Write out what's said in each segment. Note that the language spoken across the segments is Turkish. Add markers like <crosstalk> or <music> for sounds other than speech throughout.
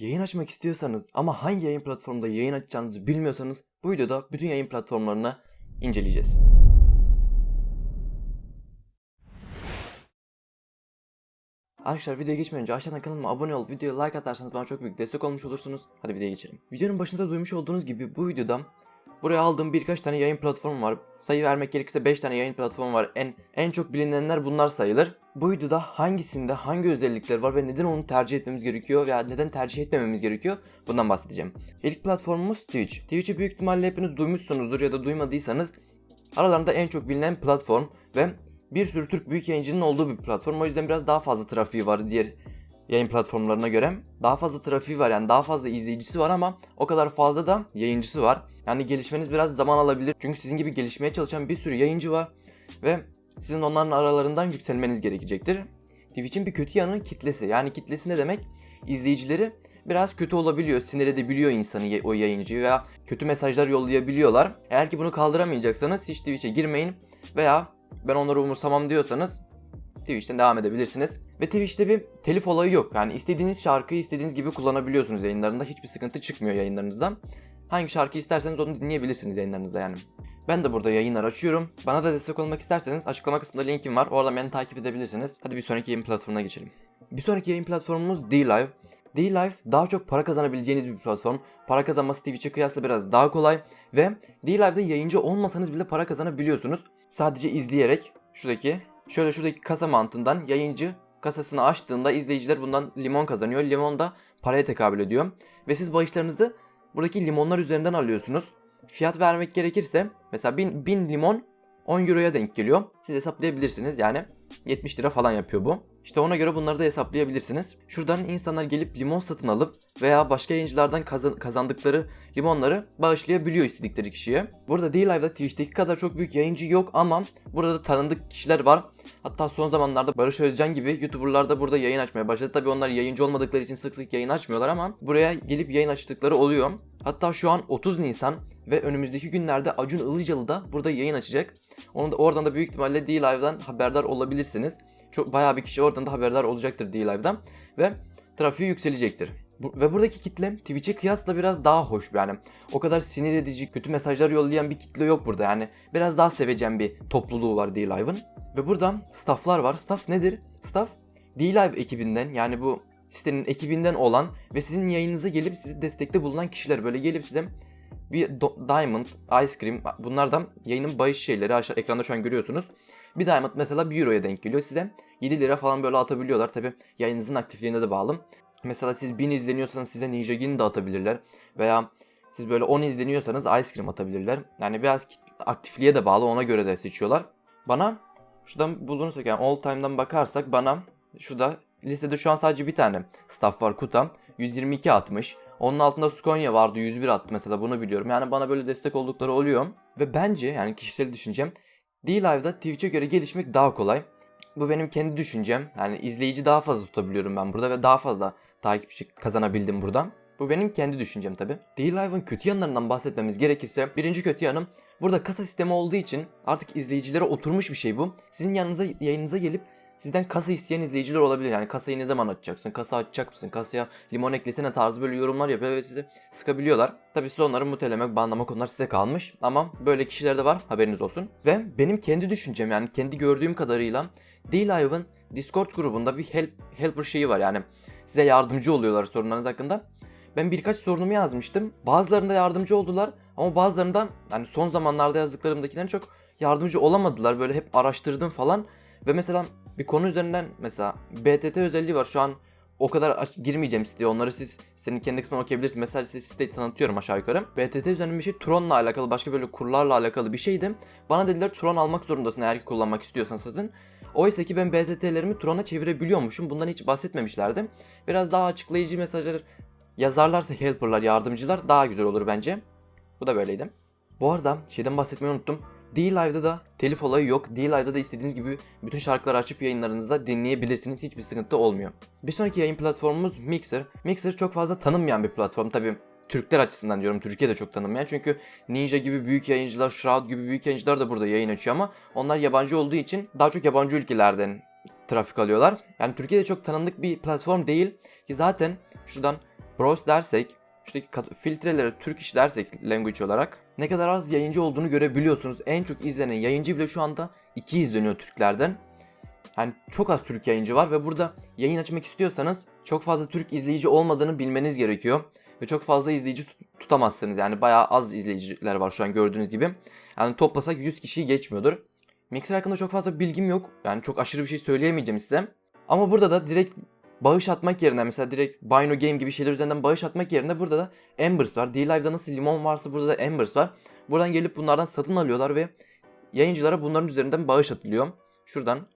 Yayın açmak istiyorsanız ama hangi yayın platformunda yayın açacağınızı bilmiyorsanız bu videoda bütün yayın platformlarını inceleyeceğiz. Arkadaşlar videoya geçmeden önce aşağıdan kanalıma abone olup videoya like atarsanız bana çok büyük destek olmuş olursunuz. Hadi videoya geçelim. Videonun başında duymuş olduğunuz gibi bu videoda buraya aldığım birkaç tane yayın platformu var. Sayı vermek gerekirse 5 tane yayın platformu var. En en çok bilinenler bunlar sayılır. Bu videoda hangisinde hangi özellikler var ve neden onu tercih etmemiz gerekiyor veya neden tercih etmememiz gerekiyor bundan bahsedeceğim. İlk platformumuz Twitch. Twitch'i büyük ihtimalle hepiniz duymuşsunuzdur ya da duymadıysanız aralarında en çok bilinen platform ve bir sürü Türk büyük yayıncının olduğu bir platform. O yüzden biraz daha fazla trafiği var diğer yayın platformlarına göre. Daha fazla trafiği var yani daha fazla izleyicisi var ama o kadar fazla da yayıncısı var. Yani gelişmeniz biraz zaman alabilir. Çünkü sizin gibi gelişmeye çalışan bir sürü yayıncı var ve sizin onların aralarından yükselmeniz gerekecektir. Twitch'in bir kötü yanı kitlesi. Yani kitlesi ne demek? İzleyicileri biraz kötü olabiliyor, sinir edebiliyor insanı o yayıncıyı veya kötü mesajlar yollayabiliyorlar. Eğer ki bunu kaldıramayacaksanız hiç Twitch'e girmeyin veya ben onları umursamam diyorsanız Twitch'ten devam edebilirsiniz. Ve Twitch'te bir telif olayı yok. Yani istediğiniz şarkıyı istediğiniz gibi kullanabiliyorsunuz yayınlarında. Hiçbir sıkıntı çıkmıyor yayınlarınızda. Hangi şarkı isterseniz onu dinleyebilirsiniz yayınlarınızda yani. Ben de burada yayınlar açıyorum. Bana da destek olmak isterseniz açıklama kısmında linkim var. Oradan beni takip edebilirsiniz. Hadi bir sonraki yayın platformuna geçelim. Bir sonraki yayın platformumuz D-Live. D-Live daha çok para kazanabileceğiniz bir platform. Para kazanması Twitch'e kıyasla biraz daha kolay. Ve D-Live'de yayıncı olmasanız bile para kazanabiliyorsunuz. Sadece izleyerek şuradaki şöyle şuradaki kasa mantığından yayıncı kasasını açtığında izleyiciler bundan limon kazanıyor. Limon da paraya tekabül ediyor. Ve siz bağışlarınızı buradaki limonlar üzerinden alıyorsunuz. Fiyat vermek gerekirse mesela 1000, 1000 limon 10 euroya denk geliyor. Siz hesaplayabilirsiniz yani 70 lira falan yapıyor bu. İşte ona göre bunları da hesaplayabilirsiniz. Şuradan insanlar gelip limon satın alıp veya başka yayıncılardan kazan- kazandıkları limonları bağışlayabiliyor istedikleri kişiye. Burada D-Live'da Twitch'teki kadar çok büyük yayıncı yok ama burada da tanındık kişiler var. Hatta son zamanlarda Barış Özcan gibi YouTuber'lar da burada yayın açmaya başladı. Tabii onlar yayıncı olmadıkları için sık sık yayın açmıyorlar ama buraya gelip yayın açtıkları oluyor. Hatta şu an 30 Nisan ve önümüzdeki günlerde Acun Ilıcalı da burada yayın açacak. Onu da, oradan da büyük ihtimalle D-Live'dan haberdar olabilirsiniz. Çok bayağı bir kişi oradan da haberdar olacaktır D-Live'dan ve trafiği yükselecektir. Bu- ve buradaki kitle Twitch'e kıyasla biraz daha hoş yani. O kadar sinir edici, kötü mesajlar yollayan bir kitle yok burada yani. Biraz daha sevecen bir topluluğu var D-Live'ın. Ve burada stafflar var. Staff nedir? Staff D-Live ekibinden yani bu sitenin ekibinden olan ve sizin yayınınıza gelip size destekte bulunan kişiler böyle gelip size bir Diamond, Ice Cream bunlardan yayının bahis şeyleri aşağı ekranda şu an görüyorsunuz. Bir Diamond mesela 1 Euro'ya denk geliyor size. 7 lira falan böyle atabiliyorlar tabi yayınınızın aktifliğine de bağlı. Mesela siz 1000 izleniyorsanız size Ninja Gin de atabilirler. Veya siz böyle 10 izleniyorsanız Ice Cream atabilirler. Yani biraz aktifliğe de bağlı ona göre de seçiyorlar. Bana şuradan bulunursak yani all time'dan bakarsak bana şurada listede şu an sadece bir tane staff var Kutam. 122 atmış. Onun altında Skonya vardı 101 attı mesela bunu biliyorum. Yani bana böyle destek oldukları oluyor. Ve bence yani kişisel düşüncem D-Live'da Twitch'e göre gelişmek daha kolay. Bu benim kendi düşüncem. Yani izleyici daha fazla tutabiliyorum ben burada ve daha fazla takipçi kazanabildim buradan. Bu benim kendi düşüncem tabi. D-Live'ın kötü yanlarından bahsetmemiz gerekirse birinci kötü yanım burada kasa sistemi olduğu için artık izleyicilere oturmuş bir şey bu. Sizin yanınıza yayınınıza gelip sizden kasa isteyen izleyiciler olabilir. Yani kasayı ne zaman açacaksın? Kasa açacak mısın? Kasaya limon eklesene tarzı böyle yorumlar yapıyor ve sizi sıkabiliyorlar. Tabi siz onları mutelemek, banlamak onlar size kalmış. Ama böyle kişiler de var haberiniz olsun. Ve benim kendi düşüncem yani kendi gördüğüm kadarıyla D-Live'ın Discord grubunda bir help, helper şeyi var yani. Size yardımcı oluyorlar sorunlarınız hakkında. Ben birkaç sorunumu yazmıştım. Bazılarında yardımcı oldular ama bazılarında yani son zamanlarda yazdıklarımdakilerin çok yardımcı olamadılar. Böyle hep araştırdım falan. Ve mesela bir konu üzerinden mesela BTT özelliği var. Şu an o kadar girmeyeceğim siteye. Onları siz senin kendi kısmına okuyabilirsiniz. Mesela size siteyi tanıtıyorum aşağı yukarı. BTT üzerinde bir şey Tron'la alakalı başka böyle kurlarla alakalı bir şeydi. Bana dediler Tron almak zorundasın eğer ki kullanmak istiyorsan satın. Oysa ki ben BTT'lerimi Tron'a çevirebiliyormuşum. Bundan hiç bahsetmemişlerdi. Biraz daha açıklayıcı mesajlar yazarlarsa helperlar, yardımcılar daha güzel olur bence. Bu da böyleydi. Bu arada şeyden bahsetmeyi unuttum. D-Live'da da telif olayı yok. D-Live'da da istediğiniz gibi bütün şarkıları açıp yayınlarınızda dinleyebilirsiniz. Hiçbir sıkıntı olmuyor. Bir sonraki yayın platformumuz Mixer. Mixer çok fazla tanınmayan bir platform. Tabii Türkler açısından diyorum. Türkiye'de çok tanınmayan. Çünkü Ninja gibi büyük yayıncılar, Shroud gibi büyük yayıncılar da burada yayın açıyor ama onlar yabancı olduğu için daha çok yabancı ülkelerden trafik alıyorlar. Yani Türkiye'de çok tanındık bir platform değil ki zaten şuradan browse dersek şuradaki filtrelere Türk iş dersek language olarak ne kadar az yayıncı olduğunu görebiliyorsunuz. En çok izlenen yayıncı bile şu anda 2 izleniyor Türklerden. Yani çok az Türk yayıncı var ve burada yayın açmak istiyorsanız çok fazla Türk izleyici olmadığını bilmeniz gerekiyor. Ve çok fazla izleyici tut- tutamazsınız. Yani bayağı az izleyiciler var şu an gördüğünüz gibi. Yani toplasak 100 kişiyi geçmiyordur. Mixer hakkında çok fazla bilgim yok. Yani çok aşırı bir şey söyleyemeyeceğim size. Ama burada da direkt bağış atmak yerine mesela direkt Bino Game gibi şeyler üzerinden bağış atmak yerine burada da Embers var. D-Live'da nasıl limon varsa burada da Embers var. Buradan gelip bunlardan satın alıyorlar ve yayıncılara bunların üzerinden bağış atılıyor. Şuradan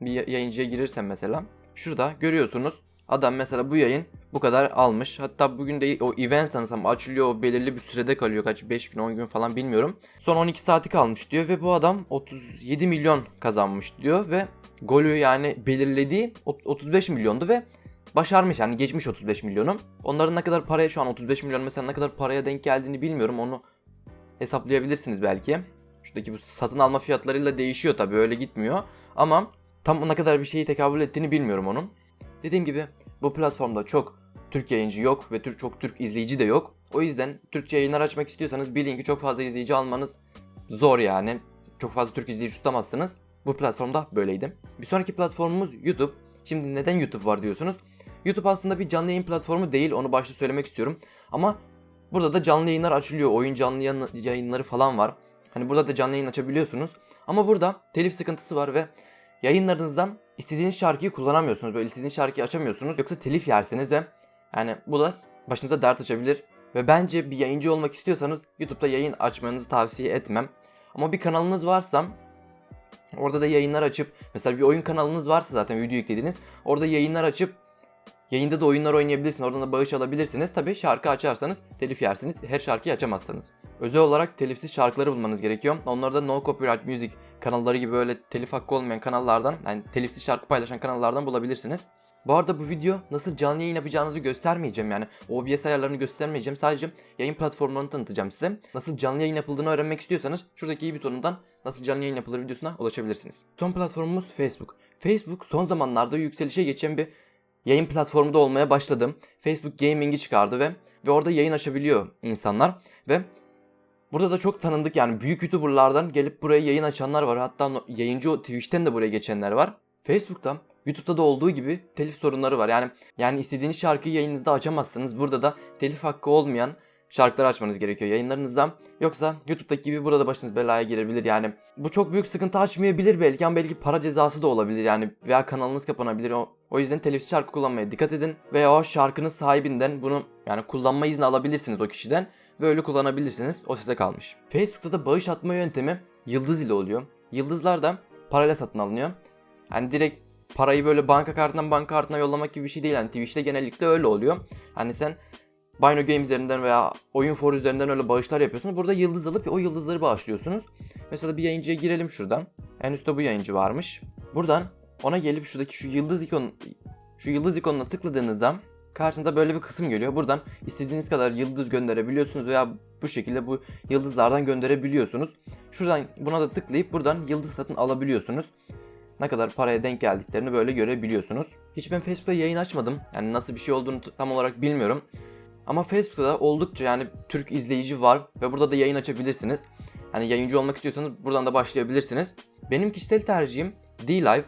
bir ya- yayıncıya girirsem mesela. Şurada görüyorsunuz. Adam mesela bu yayın bu kadar almış. Hatta bugün de o event sanırsam açılıyor. O belirli bir sürede kalıyor. Kaç 5 gün 10 gün falan bilmiyorum. Son 12 saati kalmış diyor ve bu adam 37 milyon kazanmış diyor ve golü yani belirlediği ot- 35 milyondu ve başarmış yani geçmiş 35 milyonu. Onların ne kadar paraya şu an 35 milyon mesela ne kadar paraya denk geldiğini bilmiyorum. Onu hesaplayabilirsiniz belki. Şuradaki bu satın alma fiyatlarıyla değişiyor tabii öyle gitmiyor. Ama tam ne kadar bir şeyi tekabül ettiğini bilmiyorum onun. Dediğim gibi bu platformda çok Türk yayıncı yok ve Türk çok Türk izleyici de yok. O yüzden Türkçe yayınlar açmak istiyorsanız bilin ki çok fazla izleyici almanız zor yani. Çok fazla Türk izleyici tutamazsınız. Bu platformda böyleydi. Bir sonraki platformumuz YouTube. Şimdi neden YouTube var diyorsunuz? YouTube aslında bir canlı yayın platformu değil onu başta söylemek istiyorum. Ama burada da canlı yayınlar açılıyor. Oyun canlı yayın- yayınları falan var. Hani burada da canlı yayın açabiliyorsunuz. Ama burada telif sıkıntısı var ve yayınlarınızdan istediğiniz şarkıyı kullanamıyorsunuz. Böyle istediğiniz şarkıyı açamıyorsunuz. Yoksa telif yersiniz ve yani bu da başınıza dert açabilir. Ve bence bir yayıncı olmak istiyorsanız YouTube'da yayın açmanızı tavsiye etmem. Ama bir kanalınız varsa orada da yayınlar açıp mesela bir oyun kanalınız varsa zaten video yüklediğiniz orada yayınlar açıp yayında da oyunlar oynayabilirsiniz. Oradan da bağış alabilirsiniz. Tabi şarkı açarsanız telif yersiniz. Her şarkıyı açamazsınız. Özel olarak telifsiz şarkıları bulmanız gerekiyor. Onları da No Copyright Music kanalları gibi böyle telif hakkı olmayan kanallardan yani telifsiz şarkı paylaşan kanallardan bulabilirsiniz. Bu arada bu video nasıl canlı yayın yapacağınızı göstermeyeceğim yani OBS ayarlarını göstermeyeceğim. Sadece yayın platformlarını tanıtacağım size. Nasıl canlı yayın yapıldığını öğrenmek istiyorsanız şuradaki i butonundan nasıl canlı yayın yapılır videosuna ulaşabilirsiniz. Son platformumuz Facebook. Facebook son zamanlarda yükselişe geçen bir yayın platformu da olmaya başladı. Facebook Gaming'i çıkardı ve ve orada yayın açabiliyor insanlar ve Burada da çok tanındık yani büyük YouTuber'lardan gelip buraya yayın açanlar var. Hatta yayıncı Twitch'ten de buraya geçenler var. Facebook'ta, YouTube'da da olduğu gibi telif sorunları var. Yani yani istediğiniz şarkıyı yayınınızda açamazsınız. Burada da telif hakkı olmayan şarkılar açmanız gerekiyor yayınlarınızda. Yoksa YouTube'daki gibi burada başınız belaya girebilir. Yani bu çok büyük sıkıntı açmayabilir belki ama belki para cezası da olabilir yani veya kanalınız kapanabilir. O, o yüzden telifsiz şarkı kullanmaya dikkat edin veya o şarkının sahibinden bunu yani kullanma izni alabilirsiniz o kişiden ve öyle kullanabilirsiniz. O size kalmış. Facebook'ta da bağış atma yöntemi yıldız ile oluyor. Yıldızlar da parayla satın alınıyor. Hani direkt parayı böyle banka kartından banka kartına yollamak gibi bir şey değil. Yani Twitch'te genellikle öyle oluyor. Hani sen Bino Game üzerinden veya oyun for üzerinden öyle bağışlar yapıyorsunuz. Burada yıldız alıp o yıldızları bağışlıyorsunuz. Mesela bir yayıncıya girelim şuradan. En üstte bu yayıncı varmış. Buradan ona gelip şuradaki şu yıldız ikon şu yıldız ikonuna tıkladığınızda karşınıza böyle bir kısım geliyor. Buradan istediğiniz kadar yıldız gönderebiliyorsunuz veya bu şekilde bu yıldızlardan gönderebiliyorsunuz. Şuradan buna da tıklayıp buradan yıldız satın alabiliyorsunuz. Ne kadar paraya denk geldiklerini böyle görebiliyorsunuz. Hiç ben Facebook'ta yayın açmadım. Yani nasıl bir şey olduğunu tam olarak bilmiyorum. Ama Facebook'ta oldukça yani Türk izleyici var ve burada da yayın açabilirsiniz. Hani yayıncı olmak istiyorsanız buradan da başlayabilirsiniz. Benim kişisel tercihim D-Live.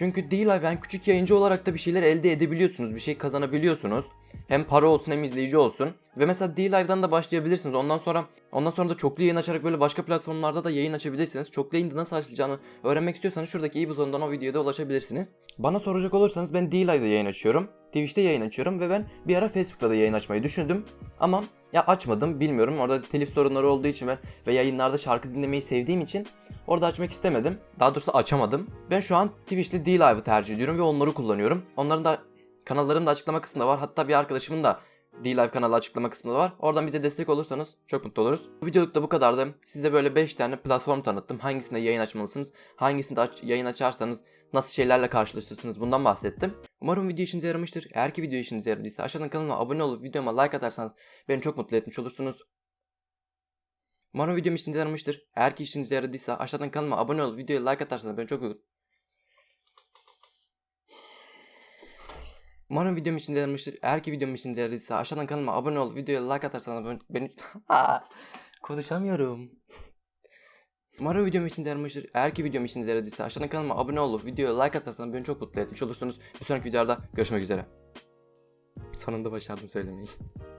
Çünkü D-Live yani küçük yayıncı olarak da bir şeyler elde edebiliyorsunuz. Bir şey kazanabiliyorsunuz. Hem para olsun hem izleyici olsun. Ve mesela D-Live'dan da başlayabilirsiniz. Ondan sonra ondan sonra da çoklu yayın açarak böyle başka platformlarda da yayın açabilirsiniz. Çoklu yayında nasıl açılacağını öğrenmek istiyorsanız şuradaki i butonundan o videoda ulaşabilirsiniz. Bana soracak olursanız ben D-Live'da yayın açıyorum. Twitch'te yayın açıyorum ve ben bir ara Facebook'ta da yayın açmayı düşündüm. Ama ya açmadım bilmiyorum. Orada telif sorunları olduğu için ve, ve yayınlarda şarkı dinlemeyi sevdiğim için orada açmak istemedim. Daha doğrusu açamadım. Ben şu an Twitch'te D-Live'ı tercih ediyorum ve onları kullanıyorum. Onların da kanallarının da açıklama kısmında var. Hatta bir arkadaşımın da D-Live kanalı açıklama kısmında var. Oradan bize destek olursanız çok mutlu oluruz. Bu videoluk da bu kadardı. Size böyle 5 tane platform tanıttım. Hangisinde yayın açmalısınız? Hangisinde aç- yayın açarsanız nasıl şeylerle karşılaşırsınız bundan bahsettim. Umarım video işinize yaramıştır. Eğer ki video işinize yaradıysa aşağıdan kanalıma abone olup videoma like atarsanız beni çok mutlu etmiş olursunuz. Umarım videom işinize yaramıştır. Eğer ki işinize yaradıysa aşağıdan kanalıma abone olup videoya like atarsanız beni çok Umarım videom için değermiştir. Eğer ki videom için değerliyse aşağıdan kanalıma abone ol, videoya like atarsan ben, beni... <laughs> Konuşamıyorum. Umarım videom için değermiştir. Eğer ki videom için değerliyse aşağıdan kanalıma abone ol, videoya like atarsan beni çok mutlu etmiş olursunuz. Bir sonraki videoda görüşmek üzere. Sonunda başardım söylemeyi.